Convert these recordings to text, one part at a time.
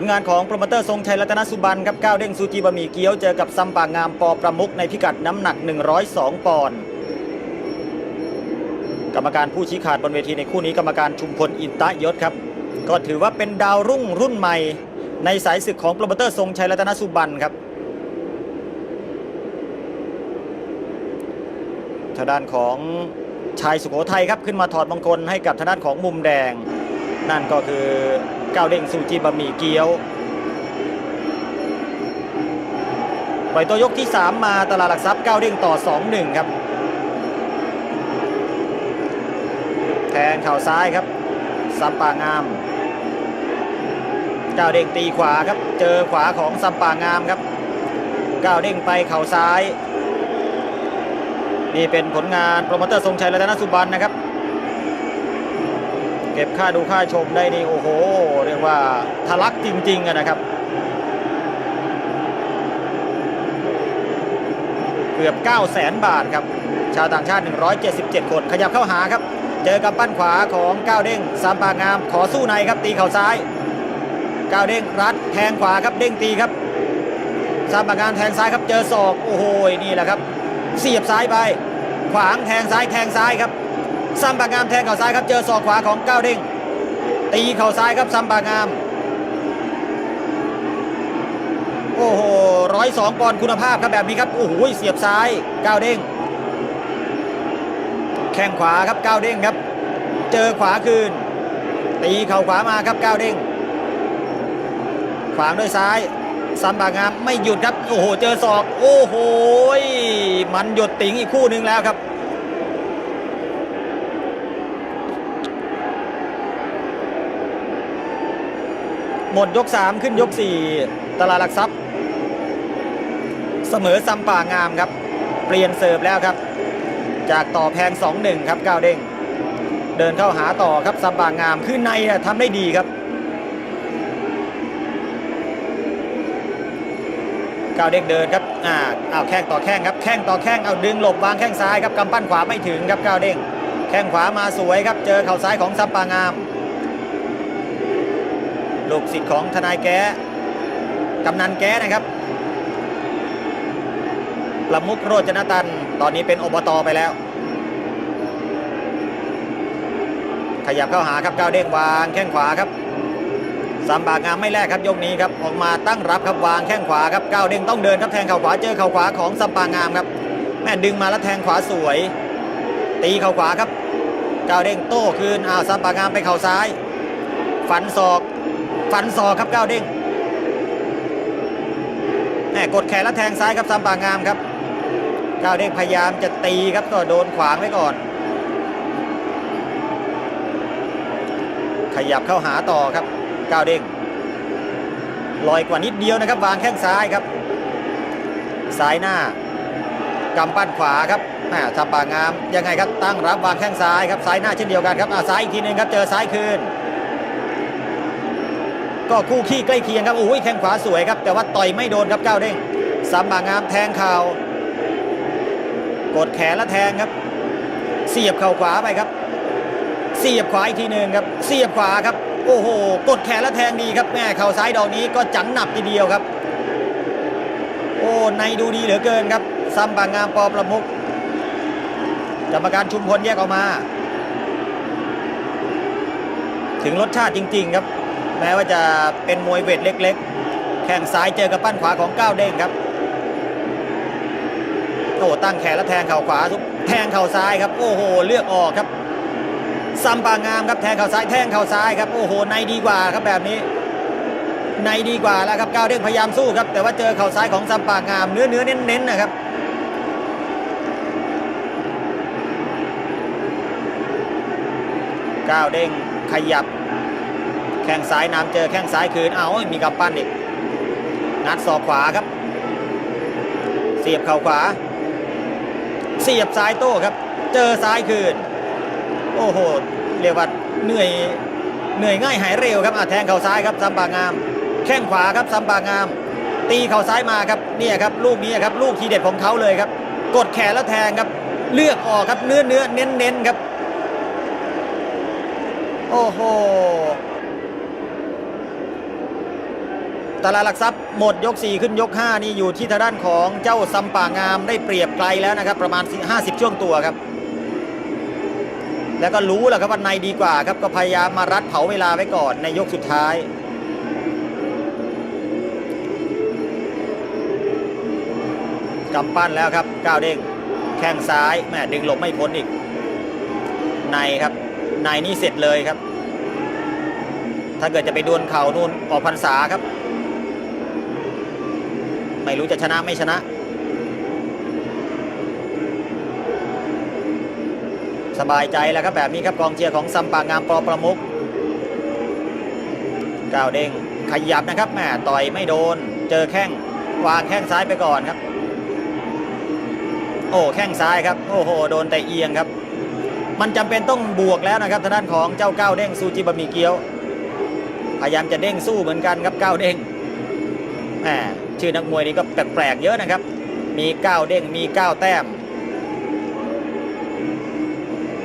ผลงานของโปรโมเตอร์ทรงชัยรัตนสุบันครับก้าวเด้งซูจีบะหมี่เกี๊ยวเจอกับซัมปางามปอประมุกในพิกัดน้ำหนัก 102 ปอนด์กรรมการผู้ชี้ขาดบนเวทีในคู่นี้กรรมการชุมพลอินตะยศครับ ก็ถือว่าเป็นดาวรุ่งรุ่นใหม่ ในสายศึกของโปรโมเตอร์ทรงชัยรัตนสุบันครับทางด้านของชายสุโขทัยครับขึ้นมาถอดมงคลให้กับทางด้านของมุมแดง นั่นก็คือก้าวเด้งซูจีบะหมี่เกี๊ยวปล่อยตัวยกที่ 3 มาตลาดหลักทรัพย์ก้าวเด้งต่อ 2-1 ครับ แทงเข่าซ้ายครับซัมปางามก้าวเด้งตีขวาครับ เจอขวาของซัมปางามครับก้าวเด้งไปเข่าซ้าย นี่เป็นผลงานโปรโมเตอร์ทรงชัยรัตนสุบันนะครับ เก็บค่าดูค่าชมได้นี่โอ้โห เรียกว่าทะลักจริง ๆนะครับเกือบ 9 0 0แสนบาทครับ ชาวต่างชาติ 177 คน ขยับเข้าหาครับ เจอกับปั้นขวาของก้าวเด้งสามปากงาม ขอสู้ในครับ ตีเข่าซ้าย ก้าวเด้งรัดแทงขวาครับ เด้งตีครับสามปากงามแทงซ้ายครับ เจอศอก โอ้โห นี่แหละครับ เสียบซ้ายไป ขวางแทงซ้าย แทงซ้ายครับ ซัมปางามแทงเข่าซ้ายครับเจอศอกขวาของก้าวเด้งตีเข่าซ้ายครับซัมปางาม โอ้โหร้อยสองปอนด์คุณภาพครับแบบนี้ครับโอ้โหเสียบซ้ายก้าวเด้งแข้งขวาครับก้าวเด้งครับ เจอขวาคืน ตีเข่าขวามาครับก้าวเด้งขวางด้วยซ้ายซัมบางามไม่หยุดครับโอ้โหเจอศอก โอ้โหมันหยดติ๋งอีกคู่หนึ่งแล้วครับ หมดยก 3 ขึ้นยก 4 ตลาดหลักทรัพย์ เสมอซัมป่างามครับ เปลี่ยนเสิร์ฟแล้วครับ จากต่อแพง 2-1 ครับก้าวเด้งเดินเข้าหาต่อครับซัมป่างามขึ้นในทำได้ดีครับก้าวเด้งเดินครับอ่าเอาแข้งต่อแข้งครับแข้งต่อแข้งเอาดึงหลบวางแข้งซ้ายครับกำปั้นขวาไม่ถึงครับก้าวเด้งแข้งขวามาสวยครับเจอเข่าซ้ายของซัมปางาม ลูกศิษย์ของทนายแก้กำนันแก้นะครับประมุกโรจนตัน ตอนนี้เป็นอบตไปแล้ว ขยับเข้าหาครับก้าวเด้งวางแข้งขวาครับสามบากงามไม่แลกครับยกนี้ครับออกมาตั้งรับครับวางแข้งขวาครับก้าวเด้งต้องเดินครับแทงเข่าขวาเจอเข่าขวาของสัมปางามครับ แม่ดึงมาแล้วแทงขวาสวย ตีเข่าขวาครับก้าวเด้งโต้คืนอ้าวสัมปางามไปเข่าซ้าย ฝันศอก ฝันศอกครับก้าวเด้งแหมกดแขนแล้วแทงซ้ายครับซัมปางามครับก้าวเด้งพยายามจะตีครับก็โดนขวางไว้ก่อน ขยับเข้าหาต่อครับก้าวเด้งลอยกว่านิดเดียวนะครับวางแข้งซ้ายครับ ซ้ายหน้ากำปั้นขวาครับแหมซัมปางามยังไงครับตั้งรับวางแข้งซ้ายครับซ้ายหน้าเช่นเดียวกันครับอ่าซ้ายอีกทีหนึงครับเจอซ้ายคืน ก็คู่ขี้ใกล้เคียงครับโอ้ยแข้งขวาสวยครับ แต่ว่าต่อยไม่โดนครับก้าวเด้งซัมบางามแทงเข่ากดแขนแล้วแทงครับ เสียบเข่าขวาไปครับ เสียบขวาอีกทีหนึ่งครับ เสียบขวาครับ โอ้โห กดแขนแล้วแทงดีครับแม่เข่าซ้ายดอกนี้ก็จังหนับทีเดียวครับ โอ้ในดูดีเหลือเกินครับซัมบางงามปอประมุกกรรมการชุมพลแยกออกมา ถึงรสชาติจริง ๆ ครับ แม้ว่าจะเป็นมวยเวทเล็ก ๆ แข้งซ้ายเจอกับปั้นขวาของก้าวเด้งครับโอ้ตั้งแขนแล้วแทงเข่าขวาทุกแทงเข่าซ้ายครับโอ้โหเลือกออกครับซัมปางามครับแทงเข่าซ้ายแทงเข่าซ้ายครับโอ้โหในดีกว่าครับแบบนี้ในดีกว่าแล้วครับก้าวเด้งพยายามสู้ครับ แต่ว่าเจอเข่าซ้ายของซัมปางามเนื้อเนื้อเน้นเน้นๆนะครับก้าวเด้งขยับ แข้งซ้ายน้ำเจอแข้งซ้ายคืนเอามีกำปั้นอีกงัดศอกขวาครับ เสียบเข่าขวา เสียบซ้ายโต้ครับ เจอซ้ายคืน โอ้โหเรียกว่าเหนื่อยเหนื่อยง่ายหายเร็วครับอะแทงเข่าซ้ายครับซัมปางาม แข้งขวาครับซัมปางาม ตีเข่าซ้ายมาครับเนี่ยครับลูกนี้ครับลูกทีเด็ดของเขาเลยครับ กดแขนแล้วแทงครับ เลือกออกครับเนื้อเนื้อเน้นเน้นครับ โอ้โห ตลาดหลักทรัพย์หมดยก 4 ขึ้นยก 5 นี่อยู่ที่ทางด้านของเจ้าซัมป่างามได้เปรียบไกลแล้วนะครับ ประมาณ 50 ช่วงตัวครับ แล้วก็รู้แหละครับว่าในดีกว่าครับก็พยายามมารัดเผาเวลาไว้ก่อนในยกสุดท้ายกำปั้นแล้วครับก้าวเด้งแข้งซ้ายแม่ดึงหลบไม่พ้นอีก ในครับ ในนี่เสร็จเลยครับ ถ้าเกิดจะไปดวลเข่านู่นออกพรรษาครับ ไม่รู้จะชนะไม่ชนะ สบายใจแล้วครับแบบนี้ครับกองเชียร์ของซัมปางามปอประมุกก้าวเด้งขยับนะครับแม่ต่อยไม่โดน เจอแข้งวางแข้งซ้ายไปก่อนครับ โอ้แข้งซ้ายครับโอ้โหโดนแต่เอียงครับ มันจำเป็นต้องบวกแล้วนะครับทางด้านของเจ้าก้าวเด้งซูจิบะหมี่เกี๊ยว พยายามจะเด้งสู้เหมือนกันครับก้าวเด้ง แหมชื่อนักมวยนี่ก็แปลกๆเยอะนะครับ มีก้าวเด้งมีก้าวแต้ม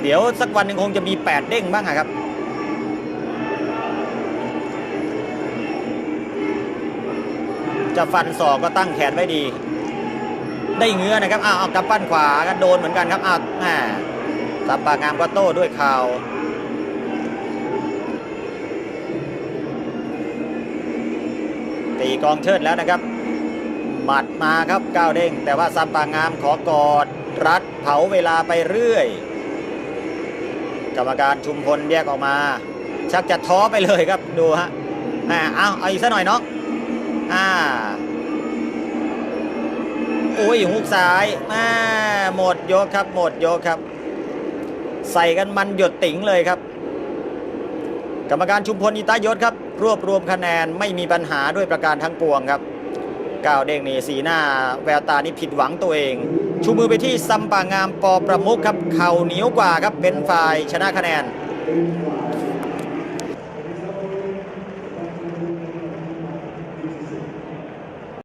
เดี๋ยวสักวันหนึ่งคงจะมี8เด้งบ้างอะครับจะฟันศอกก็ตั้งแขนไว้ดี ได้เงื้อนะครับอ้าวเอากำปั้นขวาก็โดนเหมือนกันครับอ้าวแหมสับปากงามก็โต้ด้วยเข่า ตีกองเชิดแล้วนะครับ หมัดมาครับก้าวเด้ง แต่ว่าซัมปางามขอกอดรัดเผาเวลาไปเรื่อย กรรมการชุมพลแยกออกมา ชักจะท้อไปเลยครับดูฮะอ่าเอาเอาอีกสักหน่อยเนาะอ่าโอ้ยหุกซ้ายมาหมดยกครับ หมดยกครับ ใส่กันมันหยดติ๋งเลยครับ กรรมการชุมพลอิตายศครับ รวบรวมคะแนนไม่มีปัญหาด้วยประการทั้งปวงครับก้าวเด้งนี่สีหน้าแววตานี่ผิดหวังตัวเอง ชูมือไปที่ซัมปางามปอประมุกครับเข่าเหนียวกว่าครับเป็นฝ่ายชนะคะแนน